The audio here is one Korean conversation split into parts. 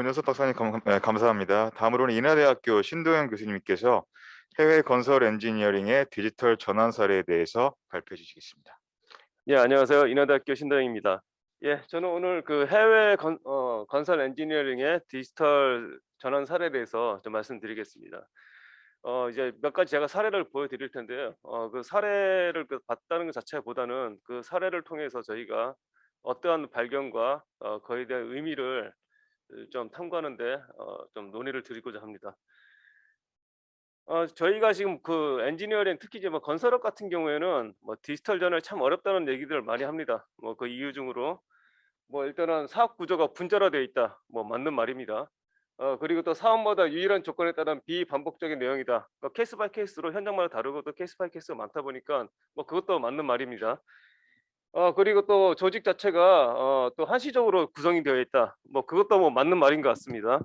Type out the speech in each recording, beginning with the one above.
문효섭 박사님 감, 네, 감사합니다. 다음으로는 인하대학교 신도영 교수님께서 해외 건설 엔지니어링의 디지털 전환 사례에 대해서 발표해 주시겠습니다. 예, 안녕하세요. 인하대학교 신도영입니다. 예, 저는 오늘 그 해외 건, 어, 건설 엔지니어링의 디지털 전환 사례에 대해서 좀 말씀드리겠습니다. 어, 이제 몇 가지 제가 사례를 보여드릴 텐데요. 어, 그 사례를 그 봤다는 것 자체보다는 그 사례를 통해서 저희가 어떠한 발견과 어, 그에 대한 의미를 좀 탐구하는데 어, 좀 논의를 드리고자 합니다. 어, 저희가 지금 그 엔지니어링 특히 이제 뭐 건설업 같은 경우에는 뭐 디지털 전환이 참 어렵다는 얘기들을 많이 합니다. 뭐 그 이유 중으로 뭐 일단은 사업 구조가 분절화되어 있다. 뭐 맞는 말입니다. 어 그리고 또 사업마다 유일한 조건에 따른 비반복적인 내용이다. 뭐 케이스 바이 케이스로 현장마다 다르고 또 케이스 바이 케이스가 많다 보니까 뭐 그것도 맞는 말입니다. 어 그리고 또 조직 자체가 어 또 한시적으로 구성이 되어 있다. 뭐 그것도 뭐 맞는 말인 것 같습니다.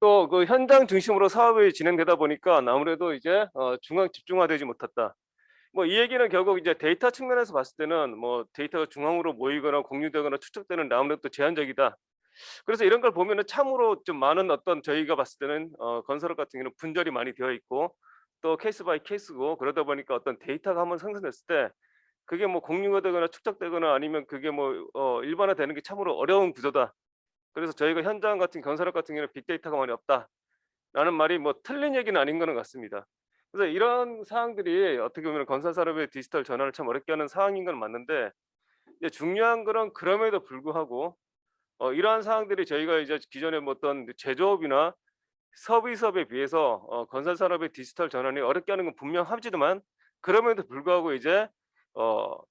또 그 현장 중심으로 사업이 진행되다 보니까 아무래도 이제 어 중앙 집중화되지 못했다. 뭐 이 얘기는 결국 이제 데이터 측면에서 봤을 때는 뭐 데이터가 중앙으로 모이거나 공유되거나 추적되는 아무래도 제한적이다. 그래서 이런 걸 보면은 참으로 좀 많은 어떤 저희가 봤을 때는 어 건설업 같은 경우는 분절이 많이 되어 있고 또 케이스 바이 케이스고 그러다 보니까 어떤 데이터가 한번 생성됐을 때 그게 뭐 공유가 되거나 축적되거나 아니면 그게 뭐 어 일반화되는 게 참으로 어려운 구조다. 그래서 저희가 현장 같은 건설업 같은 경우는 빅데이터가 많이 없다 라는 말이 뭐 틀린 얘기는 아닌 거는 같습니다. 그래서 이런 사항들이 어떻게 보면 건설 산업의 디지털 전환을 참 어렵게 하는 사항인 건 맞는데 이제 중요한 거는 그럼에도 불구하고 어 이러한 사항들이 저희가 이제 기존에 뭐 어떤 제조업이나 서비스업에 비해서 어 건설 산업의 디지털 전환이 어렵게 하는 건 분명하지만 그럼에도 불구하고 이제 어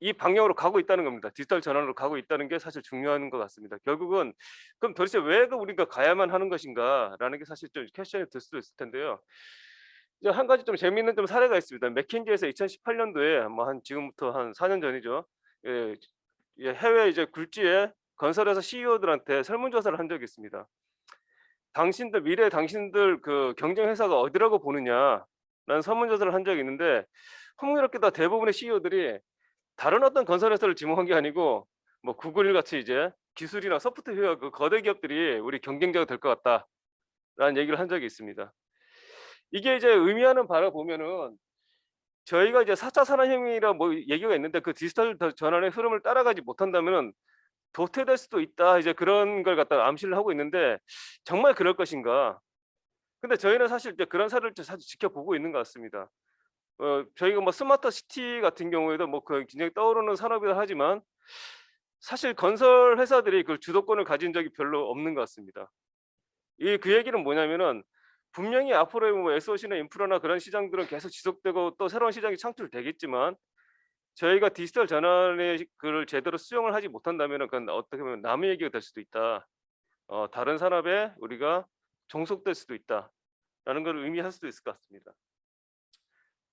이 방향으로 가고 있다는 겁니다. 디지털 전환으로 가고 있다는 게 사실 중요한 것 같습니다. 결국은 그럼 도대체 왜그 우리가 가야만 하는 것인가라는 게 사실 좀 퀘스천이 들 수도 있을 텐데요. 이제 한 가지 좀 재미있는 좀 사례가 있습니다. 맥킨지에서 2018년도에 뭐 한 지금부터 한 4년 전이죠. 예, 예, 해외 이제 굴지에 건설회사 CEO들한테 설문조사를 한 적이 있습니다. 당신들 미래 당신들 그 경쟁 회사가 어디라고 보느냐라는 설문조사를 한 적이 있는데 흥미롭게도 대부분의 CEO들이 다른 어떤 건설 회사를 지목한 게 아니고 뭐 구글 같이 이제 기술이나 소프트웨어 그 거대 기업들이 우리 경쟁자가 될 것 같다라는 얘기를 한 적이 있습니다. 이게 이제 의미하는 바를 보면은 저희가 이제 4차 산업혁명이라 뭐 얘기가 있는데 그 디지털 더- 전환의 흐름을 따라가지 못한다면은 도태될 수도 있다. 이제 그런 걸 갖다가 암시를 하고 있는데 정말 그럴 것인가? 근데 저희는 사실 이제 그런 사례를 사실 지켜보고 있는 것 같습니다. 어 저희가 뭐 스마트 시티 같은 경우에도 뭐 그 굉장히 떠오르는 산업이라 하지만 사실 건설 회사들이 그 주도권을 가진 적이 별로 없는 것 같습니다. 이 그 얘기는 뭐냐면은 분명히 앞으로의 뭐 SOC나 인프라나 그런 시장들은 계속 지속되고 또 새로운 시장이 창출되겠지만 저희가 디지털 전환의 그를 제대로 수용을 하지 못한다면은 그건 어떻게 보면 남의 얘기가 될 수도 있다. 어 다른 산업에 우리가 종속될 수도 있다라는 걸 의미할 수도 있을 것 같습니다.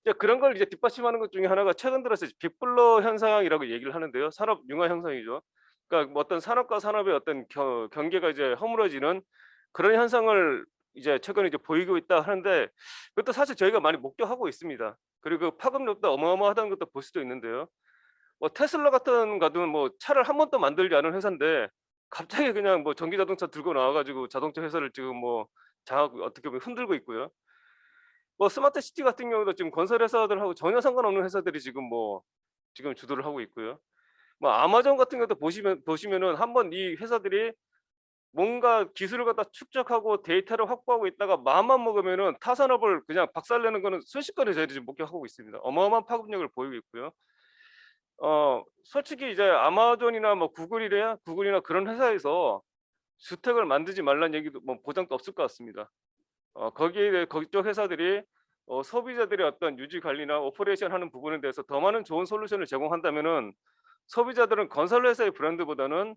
이제 그런 걸 이제 뒷받침하는 것 중에 하나가 최근 들어서 빅블러 현상이라고 얘기를 하는데요. 산업 융화 현상이죠. 그러니까 뭐 어떤 산업과 산업의 어떤 겨, 경계가 이제 허물어지는 그런 현상을 이제 최근에 이제 보이고 있다 하는데 그것도 사실 저희가 많이 목격하고 있습니다. 그리고 그 파급력도 어마어마하다는 것도 볼 수도 있는데요. 뭐 테슬라 같은 가도 뭐 차를 한 번도 만들지 않은 회사인데 갑자기 그냥 뭐 전기 자동차 들고 나와 가지고 자동차 회사를 지금 뭐 장악 어떻게 보면 흔들고 있고요. 뭐 스마트 시티 같은 경우도 지금 건설 회사들하고 전혀 상관없는 회사들이 지금 뭐 지금 주도를 하고 있고요. 뭐 아마존 같은 경우도 보시면 보시면은 한번 이 회사들이 뭔가 기술을 갖다 축적하고 데이터를 확보하고 있다가 마음만 먹으면은 타 산업을 그냥 박살내는 거는 순식간에 저희들이 목격하고 있습니다. 어마어마한 파급력을 보이고 있고요. 어 솔직히 이제 아마존이나 뭐 구글이래야 구글이나 그런 회사에서 주택을 만들지 말라는 얘기도 뭐 보장도 없을 것 같습니다. 어 거기에 대해 거기 쪽 회사들이 어 소비자들의 어떤 유지 관리나 오퍼레이션 하는 부분에 대해서 더 많은 좋은 솔루션을 제공한다면은 소비자들은 건설 회사의 브랜드보다는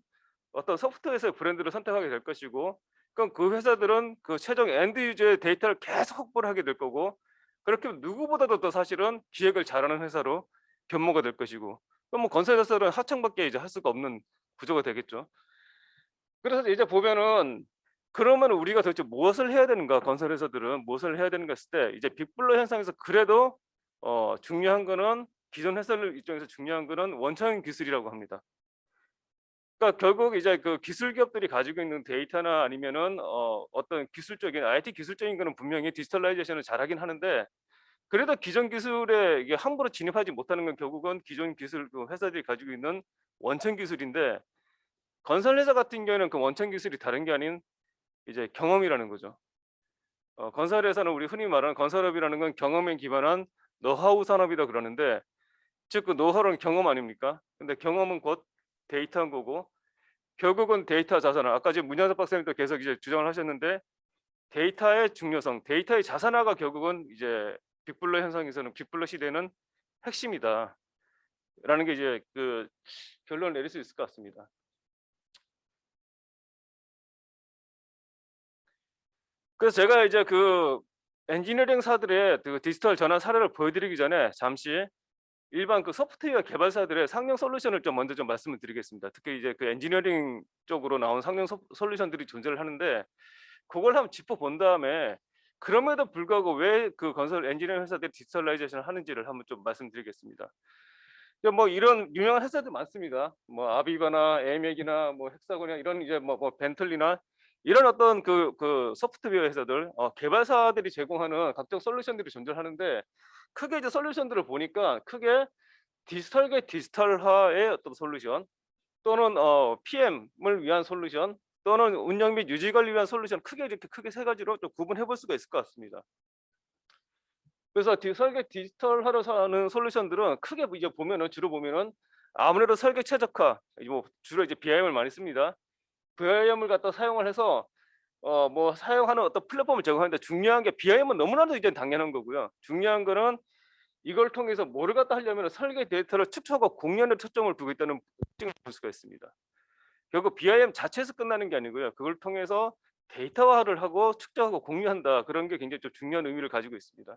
어떤 소프트 회사의 브랜드를 선택하게 될 것이고 그럼 그 회사들은 그 최종 엔드 유저의 데이터를 계속 확보를 하게 될 거고 그렇게 누구보다도 더 사실은 기획을 잘하는 회사로 변모가 될 것이고 그럼 뭐 건설 회사는 하청밖에 이제 할 수가 없는 구조가 되겠죠. 그래서 이제 보면은 그러면 우리가 도대체 무엇을 해야 되는가 건설 회사들은 무엇을 해야 되는가 했을 때 이제 빅블러 현상에서 그래도 어 중요한 거는 기존 회사들 입장에서 중요한 거는 원천 기술이라고 합니다. 그러니까 결국 이제 그 기술 기업들이 가지고 있는 데이터나 아니면은 어 어떤 기술적인 IT 기술적인 거는 분명히 디지털라이제이션을 잘하긴 하는데 그래도 기존 기술에 이게 함부로 진입하지 못하는 건 결국은 기존 기술 그 회사들이 가지고 있는 원천 기술인데 건설 회사 같은 경우에는 그 원천 기술이 다른 게 아닌 이제 경험이라는 거죠. 어, 건설 회사는 우리 흔히 말하는 건설업이라는 건 경험에 기반한 노하우 산업이다 그러는데 즉 그 노하우는 경험 아닙니까? 근데 경험은 곧 데이터인 거고 결국은 데이터 자산화. 아까 지금 문현섭 박사님도 계속 이제 주장을 하셨는데 데이터의 중요성, 데이터의 자산화가 결국은 이제 빅블러 현상에서는 빅블러 시대는 핵심이다. 라는 게 이제 그 결론을 내릴 수 있을 것 같습니다. 그래서 제가 이제 그 엔지니어링 사들의 그 디지털 전환 사례를 보여드리기 전에 잠시 일반 그 소프트웨어 개발사들의 상용 솔루션을 좀 먼저 좀 말씀을 드리겠습니다. 특히 이제 그 엔지니어링 쪽으로 나온 상용 소- 솔루션들이 존재를 하는데 그걸 한번 짚어본 다음에 그럼에도 불구하고 왜 그 건설 엔지니어링 회사들이 디지털라이제이션을 하는지를 한번 좀 말씀드리겠습니다. 뭐 이런 유명한 회사들 많습니다. 뭐 아비바나 에이맥이나 뭐 헥사곤이나 이런 이제 뭐, 뭐 벤틀리나 이런 어떤 그, 그 소프트웨어 회사들 어, 개발사들이 제공하는 각종 솔루션들이 존재하는데 크게 이제 솔루션들을 보니까 크게 디지털계 디지털화의 어떤 솔루션 또는 어, PM을 위한 솔루션 또는 운영 및 유지 관리 위한 솔루션 크게 이렇게 크게 세 가지로 좀 구분해 볼 수가 있을 것 같습니다. 그래서 디, 설계 디지털화로 하는 솔루션들은 크게 이제 보면은 주로 보면은 아무래도 설계 최적화 뭐 주로 이제 BIM을 많이 씁니다. BIM을 갖다 사용을 해서 어 뭐 사용하는 어떤 플랫폼을 제공하는데 중요한 게 BIM은 너무나도 이제 당연한 거고요. 중요한 거는 이걸 통해서 뭐를 갖다 하려면 설계 데이터를 축소하고 공연에 초점을 두고 있다는 특징을 볼 수가 있습니다. 결국 BIM 자체에서 끝나는 게 아니고요. 그걸 통해서 데이터화를 하고 축적하고 공유한다. 그런 게 굉장히 좀 중요한 의미를 가지고 있습니다.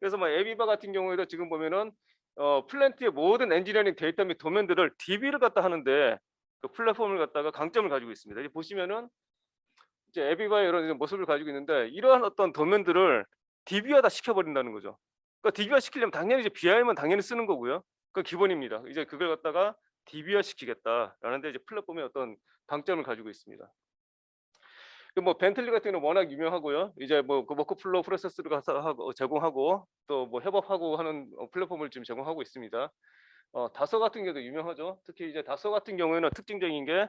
그래서 뭐 에비바 같은 경우에도 지금 보면은 어 플랜트의 모든 엔지니어링 데이터 및 도면들을 DB를 갖다 하는데 그 플랫폼을 갖다가 강점을 가지고 있습니다. 여기 보시면은 이제 에비바의 이런 이제 모습을 가지고 있는데 이러한 어떤 도면들을 DB화 다 시켜버린다는 거죠. 그러니까 DB화 시키려면 당연히 이제 BIM은 당연히 쓰는 거고요. 그 기본입니다. 이제 그걸 갖다가 DB화 시키겠다라는 데 이제 플랫폼의 어떤 강점을 가지고 있습니다. 그뭐 벤틀리 같은 경우는 워낙 유명하고요. 이제 뭐그 워크플로우 프로세스를 가서 하고 제공하고 또 뭐 협업하고 하는 어, 플랫폼을 지금 제공하고 있습니다. 어, 다소 같은 경우도 유명하죠. 특히 이제 다소 같은 경우에는 특징적인 게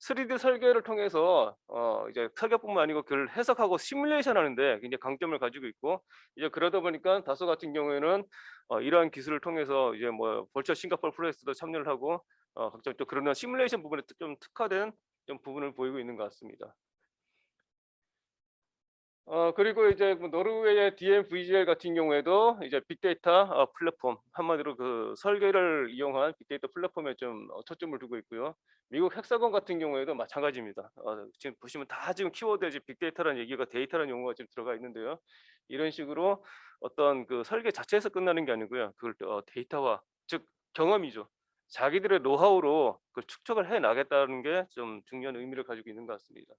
3D 설계를 통해서 어 이제 설계뿐만 아니고 그걸 해석하고 시뮬레이션 하는데 굉장히 강점을 가지고 있고 이제 그러다 보니까 다소 같은 경우에는 어 이러한 기술을 통해서 이제 뭐 벌처 싱가포르 프로젝트도 참여를 하고 어 각종 또 그런 시뮬레이션 부분에 특- 좀 특화된 좀 부분을 보이고 있는 것 같습니다. 어 그리고 이제 뭐 노르웨이의 DMVGL 같은 경우에도 이제 빅데이터 어, 플랫폼 한마디로 그 설계를 이용한 빅데이터 플랫폼에 좀 어, 초점을 두고 있고요. 미국 헥사곤 같은 경우에도 마찬가지입니다. 어, 지금 보시면 다 지금 키워드에 이제 빅데이터라는 얘기가 데이터라는 용어가 지금 들어가 있는데요. 이런 식으로 어떤 그 설계 자체에서 끝나는 게 아니고요. 그걸 또, 어, 데이터화 즉 경험이죠. 자기들의 노하우로 그 축적을 해 나겠다는 게 좀 중요한 의미를 가지고 있는 것 같습니다.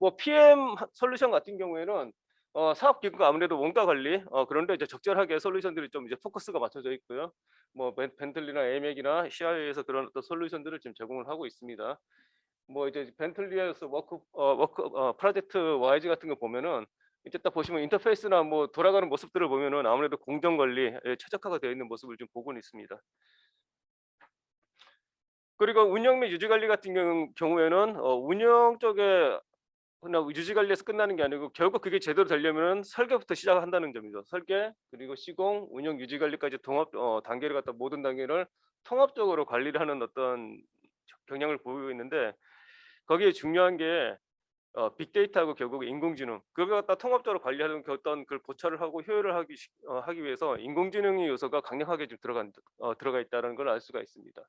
뭐 PM 하- 솔루션 같은 경우에는 어, 사업 기구가 아무래도 원가 관리 어, 그런데 이제 적절하게 솔루션들이 좀 이제 포커스가 맞춰져 있고요. 뭐 벤- 벤틀리나 에이맥이나 CIA에서 그런 어떤 솔루션들을 지금 제공을 하고 있습니다. 뭐 이제 벤틀리에서 워크 어, 워크 어, 프로젝트 와이즈 같은 거 보면은 이제 딱 보시면 인터페이스나 뭐 돌아가는 모습들을 보면은 아무래도 공정 관리에 최적화가 되어 있는 모습을 좀 보고는 있습니다. 그리고 운영 및 유지 관리 같은 경우- 경우에는 어, 운영 쪽에 그냥 유지 관리에서 끝나는 게 아니고 결국 그게 제대로 되려면 설계부터 시작한다는 점이죠. 설계 그리고 시공, 운영, 유지 관리까지 통합 어, 단계를 갖다 모든 단계를 통합적으로 관리를 하는 어떤 경향을 보이고 있는데 거기에 중요한 게 어, 빅데이터하고 결국 인공지능 그걸 갖다 통합적으로 관리하는 그 어떤 그 고찰을 하고 효율을 하기 시- 어, 하기 위해서 인공지능의 요소가 강력하게 좀 들어간 어, 들어가 있다는 걸 알 수가 있습니다.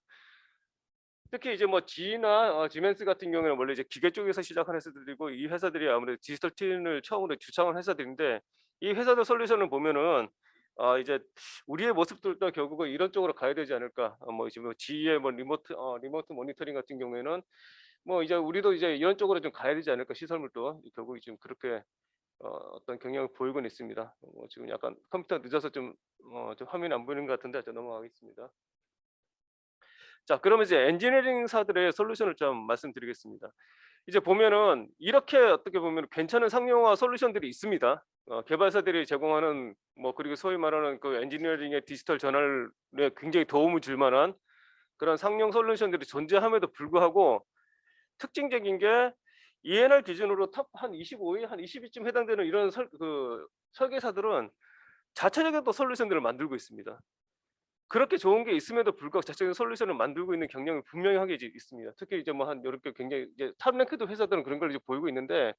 특히 이제 뭐 G나 어, 지멘스 같은 경우에는 원래 이제 기계 쪽에서 시작한 회사들이고 이 회사들이 아무래도 디지털 트윈을 처음으로 주창한 회사들인데 이 회사들 솔루션을 보면은 어, 이제 우리의 모습들도 결국은 이런 쪽으로 가야 되지 않을까. 어, 뭐뭐 G의 뭐 리모트 어, 리모트 모니터링 같은 경우에는 뭐 이제 우리도 이제 이런 쪽으로 좀 가야 되지 않을까 시설물도 결국 지금 그렇게 어, 어떤 경향을 보이곤 있습니다. 어, 지금 약간 컴퓨터 늦어서 좀, 어, 좀 화면이 안 보이는 것 같은데 저 넘어가겠습니다. 자, 그러면 이제 엔지니어링사들의 솔루션을 좀 말씀드리겠습니다. 이제 보면은 이렇게 어떻게 보면 괜찮은 상용화 솔루션들이 있습니다. 어, 개발사들이 제공하는 뭐 그리고 소위 말하는 그 엔지니어링의 디지털 전환에 굉장히 도움을 줄 만한 그런 상용 솔루션들이 존재함에도 불구하고 특징적인 게 ENR 기준으로 탑 한 25위, 한 20위쯤 해당되는 이런 설, 그 설계사들은 자체적인 또 솔루션들을 만들고 있습니다. 그렇게 좋은 게 있음에도 불구하고 자체적인 솔루션을 만들고 있는 경향이 분명하게 이제 있습니다. 특히 이제 뭐 한 이렇게 굉장히 이제 탑랭크드 회사들은 그런 걸 이제 보이고 있는데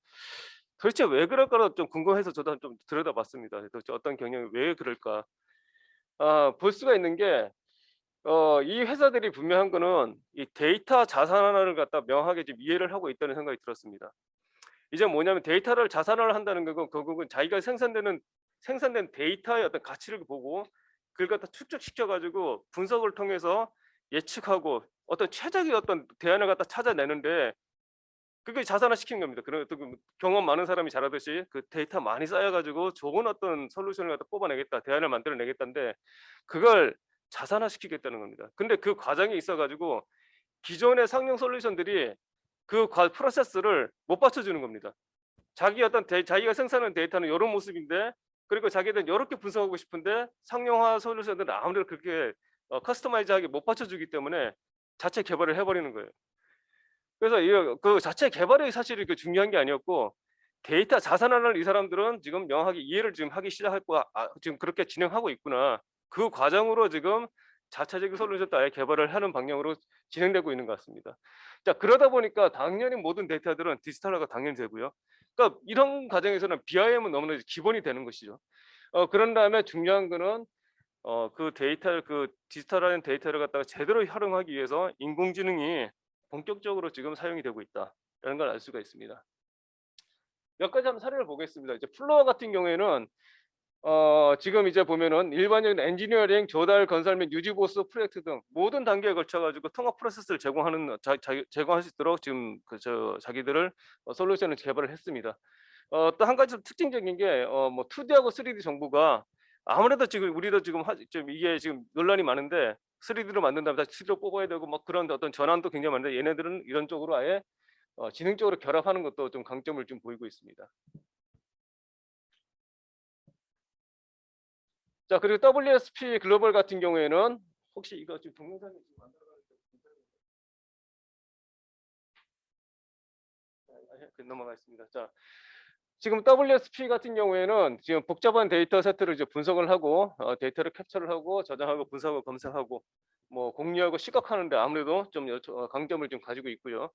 도대체 왜 그럴까 좀 궁금해서 저도 좀 들여다봤습니다. 도대체 어떤 경향이 왜 그럴까? 아, 볼 수가 있는 게 어, 이 회사들이 분명한 거는 이 데이터 자산화를 갖다 명확하게 지금 이해를 하고 있다는 생각이 들었습니다. 이제 뭐냐면 데이터를 자산화를 한다는 건 결국은 자기가 생산되는 생산된 데이터의 어떤 가치를 보고 그걸 갖다 축적시켜 가지고 분석을 통해서 예측하고 어떤 최적의 어떤 대안을 갖다 찾아내는데 그게 자산화 시키는 겁니다. 그런 어떤 그 경험 많은 사람이 잘하듯이 그 데이터 많이 쌓여 가지고 좋은 어떤 솔루션을 갖다 뽑아내겠다, 대안을 만들어내겠다인데 그걸 자산화 시키겠다는 겁니다. 근데 그 과정에 있어 가지고 기존의 상용 솔루션들이 그 과- 프로세스를 못 받쳐주는 겁니다. 자기 어떤 데, 자기가 생산하는 데이터는 이런 모습인데 그리고 자기들은 이렇게 분석하고 싶은데 상용화 솔루션들은 아무래도 그렇게 어, 커스터마이즈하게 못 받쳐주기 때문에 자체 개발을 해버리는 거예요. 그래서 이, 그 자체 개발이 사실 그 중요한 게 아니었고 데이터 자산화를 이 사람들은 지금 명확하게 이해를 지금 하기 시작했고 아, 지금 그렇게 진행하고 있구나. 그 과정으로 지금 자체적인 솔루션도 아예 개발을 하는 방향으로 진행되고 있는 것 같습니다. 자 그러다 보니까 당연히 모든 데이터들은 디지털화가 당연히 되고요. 그러니까 이런 과정에서는 BIM은 너무나 기본이 되는 것이죠. 어, 그런 다음에 중요한 거는 어, 그 데이터를 그 디지털화된 데이터를 갖다가 제대로 활용하기 위해서 인공지능이 본격적으로 지금 사용이 되고 있다라는 걸 알 수가 있습니다. 몇 가지 한번 사례를 보겠습니다. 이제 플로어 같은 경우에는 어, 지금 이제 보면은 일반적인 엔지니어링, 조달, 건설 및 유지 보수 프로젝트 등 모든 단계에 걸쳐 가지고 통합 프로세스를 제공하는 자, 자, 제공할 수 있도록 지금 그 저 자기들을 어, 솔루션을 개발을 했습니다. 어, 또 한 가지 좀 특징적인 게 어, 뭐 2D하고 3D 정보가 아무래도 지금 우리도 지금 하, 좀 이게 지금 논란이 많은데 3D로 만든 다음에 다시 2D로 뽑아야 되고 막 그런 어떤 전환도 굉장히 많은데 얘네들은 이런 쪽으로 아예 어, 지능적으로 결합하는 것도 좀 강점을 좀 보이고 있습니다. 자 그리고 WSP 글로벌 같은 경우에는 혹시 이거 지금 동영상이 지금 만들어가는 그 넘어가겠습니다. 자 지금 WSP 같은 경우에는 지금 복잡한 데이터 세트를 이제 분석을 하고 어, 데이터를 캡처를 하고 저장하고 분석하고 검색하고 뭐 공유하고 시각하는데 아무래도 좀 강점을 좀 가지고 있고요.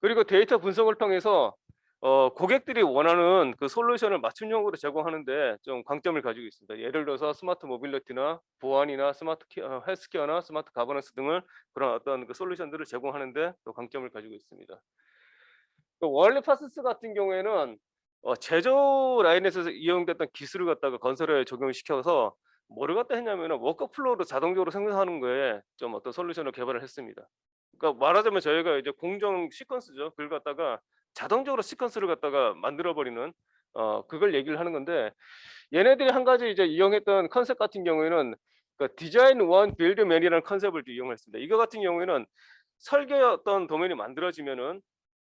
그리고 데이터 분석을 통해서 어, 고객들이 원하는 그 솔루션을 맞춤형으로 제공하는데 좀 강점을 가지고 있습니다. 예를 들어서 스마트 모빌리티나 보안이나 스마트 케- 어, 헬스케어나 스마트 가버넌스 등을 그런 어떤 그 솔루션들을 제공하는데 또 강점을 가지고 있습니다. 또 월리 파스스 같은 경우에는 어, 제조 라인에서 이용됐던 기술을 갖다가 건설에 적용시켜서 뭐를 갖다 했냐면 워크플로우로 자동적으로 생산하는 거에 좀 어떤 솔루션을 개발을 했습니다. 그러니까 말하자면 저희가 이제 공정 시퀀스죠. 그걸 갖다가 자동적으로 시퀀스를 갖다가 만들어 버리는 어 그걸 얘기를 하는 건데 얘네들이 한 가지 이제 이용했던 컨셉 같은 경우에는 그 디자인 원 빌드 맨이라는 컨셉을 또 이용했습니다. 이거 같은 경우에는 설계 어떤 도면이 만들어지면은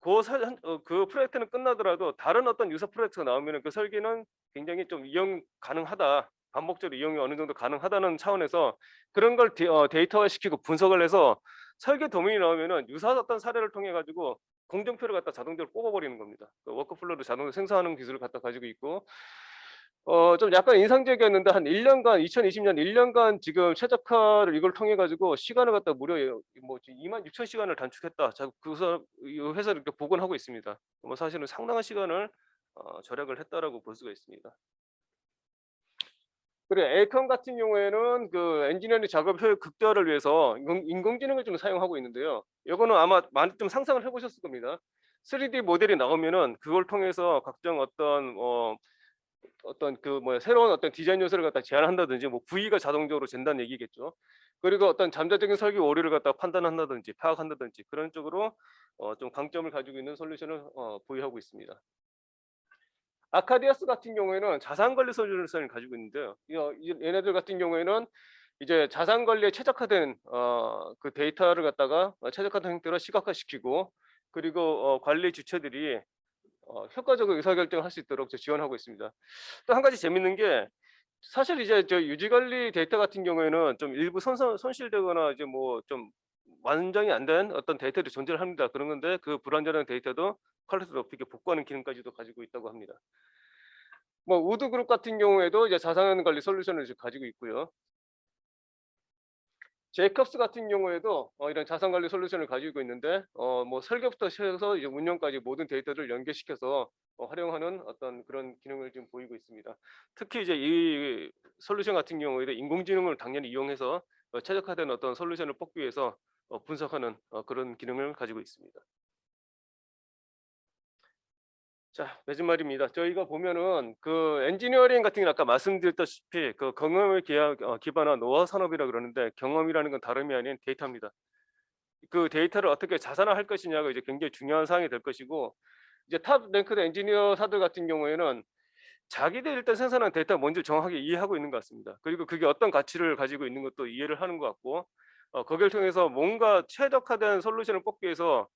그, 설, 한- 어, 그 프로젝트는 끝나더라도 다른 어떤 유사 프로젝트가 나오면은 그 설계는 굉장히 좀 이용 가능하다. 반복적으로 이용이 어느 정도 가능하다는 차원에서 그런 걸 데, 어, 데이터화 시키고 분석을 해서 설계 도면이 나오면은 유사 어떤 사례를 통해 가지고 공정표를 갖다 자동적으로 뽑아버리는 겁니다. 그 워크플로우를 자동으로 생성하는 기술을 갖다 가지고 있고 어, 좀 약간 인상적이었는데 한 1년간 2020년 1년간 지금 최적화를 이걸 통해 가지고 시간을 갖다 무려 뭐 2만 6천 시간을 단축했다. 자, 이 회사를 이렇게 복원하고 있습니다. 뭐 사실은 상당한 시간을 어, 절약을 했다라고 볼 수가 있습니다. 그리고 에이컨 같은 경우에는 그 엔지니어링 작업 효율 극대화를 위해서 인공, 인공 지능을 좀 사용하고 있는데요. 이거는 아마 많이 좀 상상을 해보셨을 겁니다. 3D 모델이 나오면은 그걸 통해서 각종 어떤 어, 어떤 그 뭐 새로운 어떤 디자인 요소를 갖다 제안한다든지 뭐 부위가 자동적으로 잰다는 얘기겠죠. 그리고 어떤 잠재적인 설계 오류를 갖다 판단한다든지 파악한다든지 그런 쪽으로 어, 좀 강점을 가지고 있는 솔루션을 어, 보유하고 있습니다. 아카디아스 같은 경우에는 자산 관리 솔루션을 가지고 있는데요. 이- 이- 얘네들 같은 경우에는 이제 자산 관리에 최적화된 어, 그 데이터를 갖다가 어, 최적화된 형태로 시각화시키고 그리고 어, 관리 주체들이 어, 효과적으로 의사결정을 할 수 있도록 저 지원하고 있습니다. 또 한 가지 재밌는 게 사실 이제 저 유지관리 데이터 같은 경우에는 좀 일부 손, 손실되거나 이제 뭐 좀 완전히 안 된 어떤 데이터들이 존재를 합니다. 그런 건데 그 불완전한 데이터도 퀄리티 높이게 복구하는 기능까지도 가지고 있다고 합니다. 뭐 우드그룹 같은 경우에도 이제 자산 관리 솔루션을 지금 가지고 있고요. 제이컵스 같은 경우에도 어, 이런 자산 관리 솔루션을 가지고 있는데 어, 뭐 설계부터 시작해서 이제 운영까지 모든 데이터를 연계시켜서 어, 활용하는 어떤 그런 기능을 지금 보이고 있습니다. 특히 이제 이 솔루션 같은 경우에도 인공지능을 당연히 이용해서 어, 최적화된 어떤 솔루션을 뽑기 위해서 어, 분석하는 어, 그런 기능을 가지고 있습니다. 자, 마지막입니다. 저희가 보면은 그 엔지니어링 같은 경우는 아까 말씀드렸다시피 그 경험을 어, 기반한 노화 산업이라 그러는데 경험이라는 건 다름이 아닌 데이터입니다. 그 데이터를 어떻게 자산화할 것이냐가 이제 굉장히 중요한 사항이 될 것이고 이제 탑 랭크드 엔지니어사들 같은 경우에는 자기들 일단 생산한 데이터 먼저 정확하게 이해하고 있는 것 같습니다. 그리고 그게 어떤 가치를 가지고 있는 것도 이해를 하는 것 같고 어, 거기를 통해서 뭔가 최적화된 솔루션을 뽑기 위해서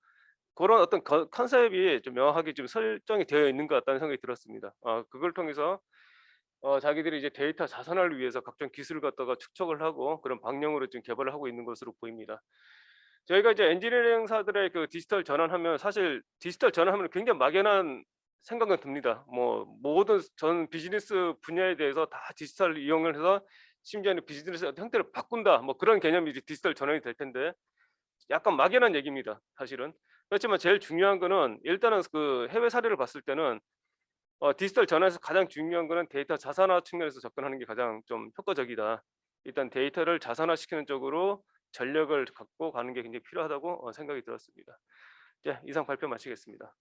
그런 어떤 거- 컨셉이 좀 명확하게 좀 설정이 되어 있는 것 같다는 생각이 들었습니다. 어, 그걸 통해서 어, 자기들이 이제 데이터 자산화를 위해서 각종 기술을 갖다가 축적을 하고 그런 방향으로 지금 개발을 하고 있는 것으로 보입니다. 저희가 이제 엔지니어링사들의 그 디지털 전환하면 사실 디지털 전환하면 굉장히 막연한 생각은 듭니다. 뭐 모든 전 비즈니스 분야에 대해서 다 디지털 이용을 해서 심지어는 비즈니스 형태를 바꾼다. 뭐 그런 개념이 디지털 전환이 될 텐데 약간 막연한 얘기입니다. 사실은. 그렇지만 제일 중요한 거는 일단은 그 해외 사례를 봤을 때는 어, 디지털 전환에서 가장 중요한 거는 데이터 자산화 측면에서 접근하는 게 가장 좀 효과적이다. 일단 데이터를 자산화시키는 쪽으로 전력을 갖고 가는 게 굉장히 필요하다고 어, 생각이 들었습니다. 네, 이상 발표 마치겠습니다.